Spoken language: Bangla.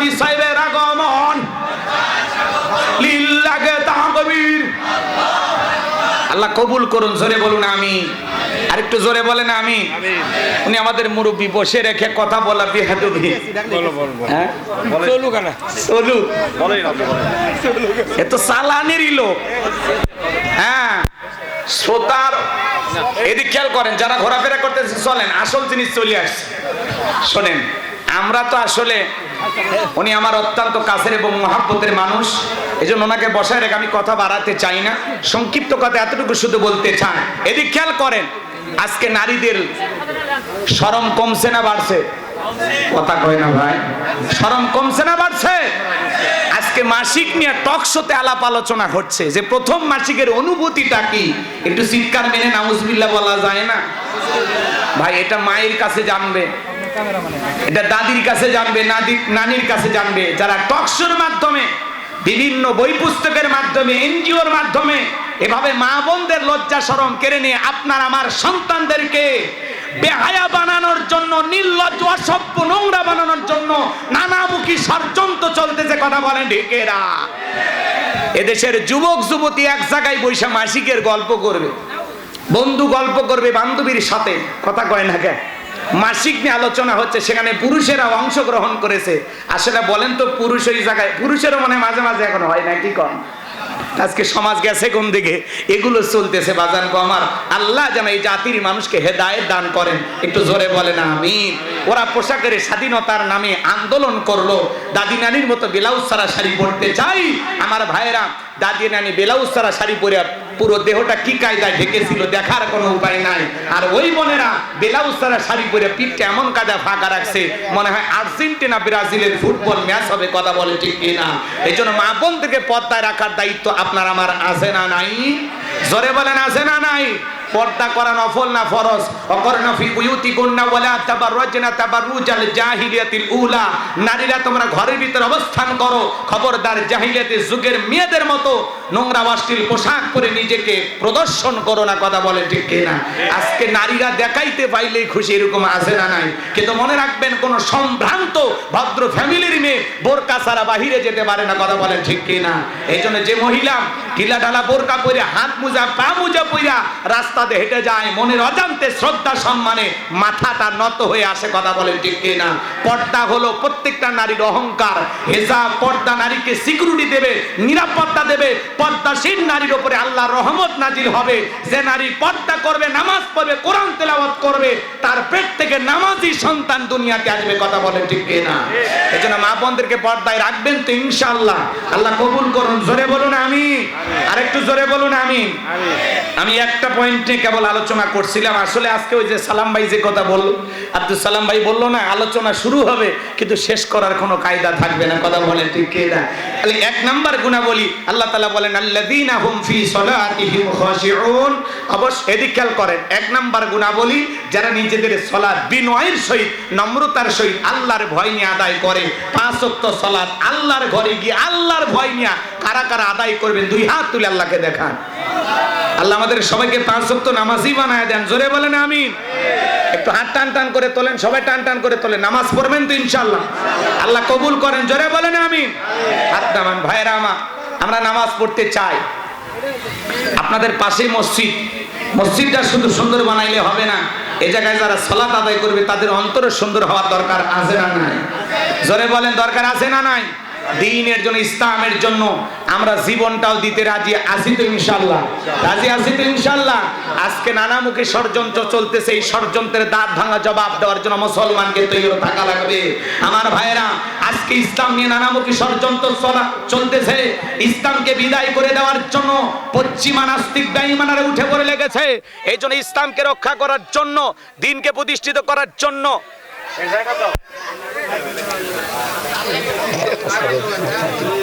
নবী সাহেবের আগমন। লিল্লাহে তাকবীর আল্লাহ কবুল করুন জোরে বলুন আমি। আরেকটু জোরে বলেন আমি। উনি আমাদের মুরব্বী বসে রেখে কথা বলা বিহাদুবি বলো বলো বলো। হ্যাঁ? চলুক এ তো সালানেরই লোক। হ্যাঁ। শ্রোতার এদিক খেয়াল করেন যারা ঘোরাফেরা করতেছে চলেন আসল জিনিস চলে আসছে। শোনেন আমরা তো আসলে উনি আমার অত্যন্ত কাছের এবং মহাব্বতের মানুষ এই জন্য ওনাকে বসায় রেখে আমি কথা বাড়াতে চাই না। সংক্ষিপ্ত কথা এতটুকু শুধু বলতে চান এদিক খেয়াল করেন, আজকে নারীদের শরম কমছে না বাড়ছে? কথা কয় না ভাই। শরম কমছে না বাড়ছে? আজকে মাসিক নিয়ে টক শোতে আলাপ আলোচনা হচ্ছে যে প্রথম মাসিকের অনুভূতিটা কি? একটু চিৎকার মেনে নাউজবিল্লাহ বলা যায় না? ভাই, এটা মায়ের কাছে জানবে। এটা দাদির কাছে জানবে নানির কাছে জানবে। যারা টকশোর মাধ্যমে, বিভিন্ন বই পুস্তকের মাধ্যমে, এনজিওর মাধ্যমে, এভাবে মা বোনদের লজ্জা, শরম কেড়ে নিয়ে আপনার, আমার সন্তানদেরকে বেহায়া বানানোর জন্য, নির্লজ্জ, অসভ্য, নোংরা বানানোর জন্য নানামুখী ষড়যন্ত্র চলতেছে কথা বলেন ঢেকেরা। এদেশের যুবক, যুবতী এক জায়গায় বৈশা মাসিকের গল্প করবে। বন্ধু গল্প করবে বান্ধবীর সাথে। কথা কয় না কেন মাসিক নিয়ে আলোচনা হচ্ছে, সেখানে পুরুষেরা অংশগ্রহণ করেছে। আসলে বলেন তো পুরুষ ওই জায়গায়, পুরুষেরও মনে মাঝে মাঝে এখন হয় না কি কম? আজকে সমাজ গেছে কোন দিকে? এগুলো চলতেছে বাজান আমার। আল্লাহ যেন এই জাতির মানুষকে হেদায়েত দান করেন। একটু জোরে বলেন আমি ওরা পোশাকের স্বাধীনতার নামে আন্দোলন করল। দাদি নানির মতো ব্লাউজ ছাড়া শাড়ি পরতে চাই। আমার ভাইয়েরা, দাদি নানি ব্লাউজ ছাড়া শাড়ি পরে পুরো দেহটা কি কায়দায় ঢেকেছিল দেখার কোনো উপায় নাই। আর ওই বোনেরা বেলাউজ তারা শাড়ি পরে পিঠটা এমন কাদা ফাঁকা রাখছে, মনে হয় আর্জেন্টিনা, ব্রাজিলের ফুটবল ম্যাচ হবে, কথা বলে ঠিক কিনা। এই জন্য মা বোন থেকে পর্দায় রাখার দায়িত্ব আপনার আমার আছে না নাই? জোরে বলেন, আছে না নাই? পর্দা করা নফল না ফরজ। অকরনা ফি বুয়ুতিকুন্না ওয়ালা তাবাররাজনা তাবাররুজাল জাহিলিয়াতিল উলা। নারীরা তোমরা ঘরের ভিতর অবস্থান করো। খবরদার জাহিলিয়াতের যুগের মেয়েদের মতো নোংরা অশ্লীল পোশাক পরে নিজেকে প্রদর্শন করো না, কথা বলে ঠিক কিনা? আজকে নারীরা দেখাইতে পাইলেই খুশি, এরকম আছে না নাই? কিন্তু মনে রাখবেন, কোন সম্ভ্রান্ত, ভদ্র ফ্যামিলির মেয়ে বোরকা ছাড়া বাহিরে যেতে পারে না, কথা বলে ঠিক কিনা? এই জন্য যে মহিলা ঢিলা ঢালা বোরকা পরে হাত মুজা, পা মুজা পইরা রাস্তাতে হেঁটে যায়, মনের অজান্তে শ্রদ্ধা সম্মানে মাথাটা নত হয়ে আসে কথা বলেন ঠিক কিনা? পর্দা হলো প্রত্যেকটা নারীর অহংকার। হেজাব পর্দা নারীকে সিকিউরিটি দেবে নিরাপত্তা দেবে। পর্দাশীল নারীর উপরে আল্লাহর রহমত নাজিল হবে। যে নারী পর্দা করবে নামাজ পড়বে কোরআন তেলাওয়াত করবে তার পেট থেকে নামাজি সন্তান দুনিয়াতে আসবে কথা বলেন ঠিক কিনা? এই জন্য মা বোনদেরকে পর্দায় রাখবেন তো ইনশাআল্লাহ। আল্লাহ কবুল করুন জোরে বলুন আমি আরেকটু জোরে বলুন আমি আমি একটা পয়েন্ট নিয়ে কেবল আলোচনা করছিলাম আসলে আজকে ওই যে সালাম ভাই যে কথা বলল আব্দুল সালাম ভাই বলল না আলোচনা শুরু হবে, কিন্তু শেষ করার কোনো কায়দা থাকবে না। কথা বলেন ঠিক কি না? তাহলে এক নাম্বার গুণা বলি আল্লাহ তালা বলেন, আল্লাযীনা হুম ফি সলাতিহিম খাশিউন। অবশ্য এদিক খেয়াল করেন, এক নাম্বার গুণা বলি যারা নিজেদের সলাৎ বিনয়ের সহিত, নম্রতার সহিত আল্লাহর ভয় নিয়ে আদায় করে, পাঁচ ওয়াক্ত সলাৎ আল্লাহর ঘরে গিয়ে আল্লাহর ভয় নিয়ে কারা কারা আদায় করবেন, দুই হাত তুলে আল্লাহকে দেখান। আল্লাহ আমাদের সবাইকে পাঁচ ওয়াক্ত নামাজই বানায় দেন, জোরে বলেন, আমিন। একটু হাত টান টান করে তোলেন, সবাই টান টান করে তোলেন, নামাজ পড়বেন তো ইনশাল্লাহ আল্লাহ কবুল করেন, জোরে বলেন আমি হাত নামান ভাইরা আমার, আমরা নামাজ পড়তে চাই। আপনাদের পাশে মসজিদ। মসজিদটা শুধু সুন্দর বানাইলে হবে না, এ জায়গায় যারা সলাত আদায় করবে, তাদের অন্তর সুন্দর হওয়ার দরকার আছে না নাই? জোরে বলেন, দরকার আছে না নাই? দিনের জন্য, ইসলামের জন্য আমরা জীবনটাও দিতে রাজি আছি তো ইনশাল্লাহ রাজি আছি তো ইনশাল্লাহ আজকে নানামুখী ষড়যন্ত্র চলতেছে, এই ষড়যন্ত্রের দাঁত ভাঙা জবাব দেওয়ার জন্য মুসলমানকে তৈরি থাকা লাগবে। আমার ভাইয়েরা, আজকে ইসলাম নিয়ে নানামুখী ষড়যন্ত্র চলা চলতেছে। ইসলামকে বিদায় করে দেওয়ার জন্য পশ্চিমা নাস্তিক বেঈমানারা উঠে পড়ে লেগেছে। এই জন্য ইসলামকে রক্ষা করার জন্য, দিনকে প্রতিষ্ঠিত করার জন্য। জায়গা তো